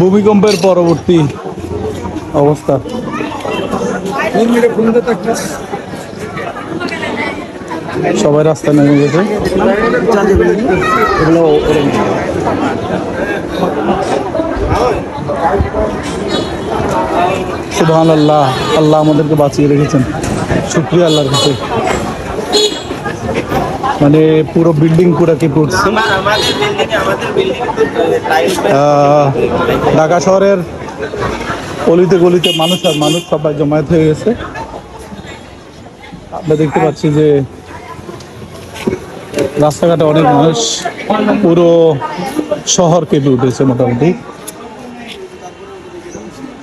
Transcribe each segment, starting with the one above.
ভূমিকম্পের পরবর্তী অবস্থা। সবাই রাস্তায় নেমে গেছে। সুবহান আল্লাহ আল্লাহ আমাদেরকে বাঁচিয়ে রেখেছেন। শুক্রিয়া আল্লাহর কাছে। মানে পুরো বিল্ডিং পুরো কি পড়ছে ঢাকা শহরের অলিতে গলিতে মানুষ আর মানুষ সবাই জমায়েত হয়ে গেছে। আমরা দেখতে পাচ্ছি যে রাস্তাঘাটে অনেক মানুষ পুরো শহর কেঁপে উঠেছে মোটামুটি।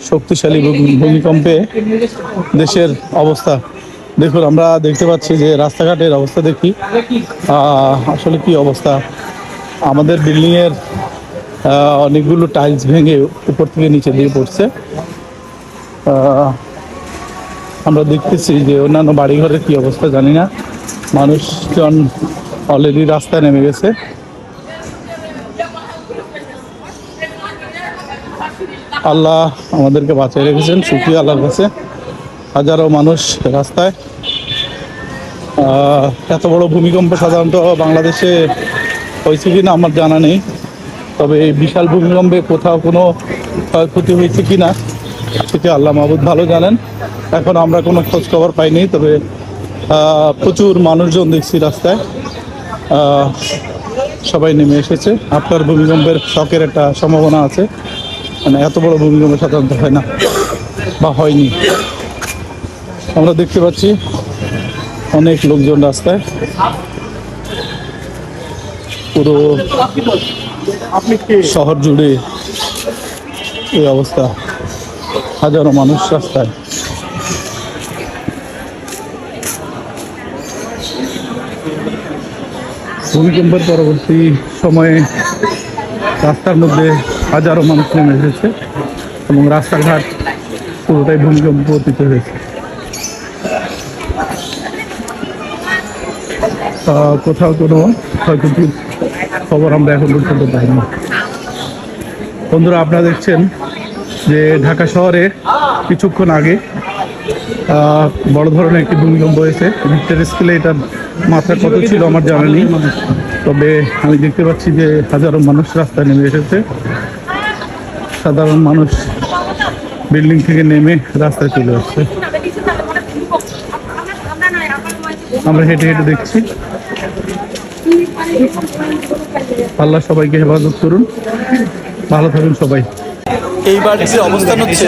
শক্তিশালী ভূমি- ভূমিকম্পে দেশের অবস্থা দেখুন আমরা দেখতে পাচ্ছি যে রাস্তাঘাটের অবস্থা দেখি। আসলে কি অবস্থা? আমাদের বিল্ডিং এর আহ, অনেকগুলো টাইলস ভেঙে উপর থেকে নিচে দিয়ে পড়ছে। আমরা দেখতেছি যে অন্যান্য বাড়িঘরের কি অবস্থা জানি না। মানুষজন অলরেডি রাস্তায় নেমে গেছে। আল্লাহ আমাদেরকে বাঁচিয়ে রেখেছেন সুখী আল্লাহর কাছে। হাজারো মানুষ রাস্তায়। এত বড় ভূমিকম্প সাধারণত বাংলাদেশে হয়েছে কি না আমার জানা নেই। তবে এই বিশাল ভূমিকম্পে কোথাও কোনো ক্ষয়ক্ষতি হয়েছে কি না সেটি আল্লাহ মাহবুদ ভালো জানেন। এখন আমরা কোনো খোঁজ খবর পাইনি, তবে প্রচুর মানুষজন দেখছি রাস্তায়। সবাই নেমে এসেছে। আপনার ভূমিকম্পের শখের একটা সম্ভাবনা আছে। মানে এত বড় ভূমিকম্প সাধারণত হয় না বা হয়নি। আমরা দেখতে পাচ্ছি অনেক লোকজন রাস্তায়। পুরো শহর জুড়ে এই অবস্থা। হাজারো মানুষ রাস্তায়। ভূমিকম্পের পরবর্তী সময়ে রাস্তার মধ্যে হাজারো মানুষ নেমে এসেছে এবং রাস্তাঘাট পুরোটাই ভূমিকম্প হয়েছে। কোথাও কোনো ক্ষয়ক্ষতির খবর আমরা এখন পর্যন্ত পাইনি। বন্ধুরা, আপনারা দেখছেন যে ঢাকা শহরে কিছুক্ষণ আগে বড় ধরনের একটি ভূমিকম্প হয়েছে। রিক্টার স্কেলে এটার মাত্রা কত ছিল, আমার জানা নেই। তবে আমি দেখতে পাচ্ছি যে হাজারো মানুষ রাস্তায় নেমে এসেছে। সাধারণ মানুষ বিল্ডিং থেকে নেমে রাস্তায় চলে আসছে। আমরা হেঁটে হেঁটে দেখছি। আল্লাহ সবাইকে হেফাজত করুন। ভালো থাকুন সবাই। এই বাড়িটির অবস্থান হচ্ছে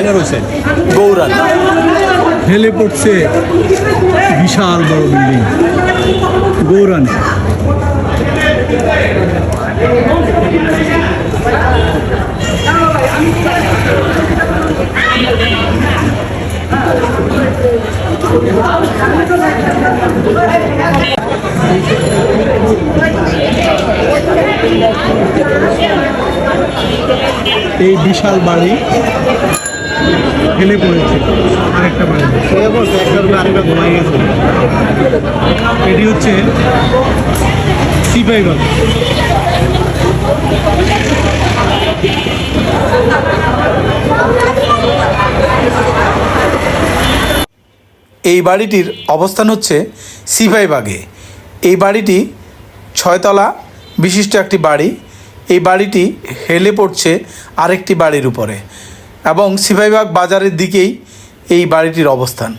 গৌরান। হেলে পড়ছে বিশাল বড় বিল্ডিং। গৌরান। এই বিশাল বাড়ি হেলে পড়েছে আরেকটা বাড়ি। এটি হচ্ছে সিপাহি এই বাড়িটির অবস্থান হচ্ছে সিপাইবাগে এই বাড়িটি ছয়তলা বিশিষ্ট একটি বাড়ি। এই বাড়িটি হেলে পড়ছে আরেকটি বাড়ির উপরে এবং সিপাইবাগ বাজারের দিকেই এই বাড়িটির অবস্থান।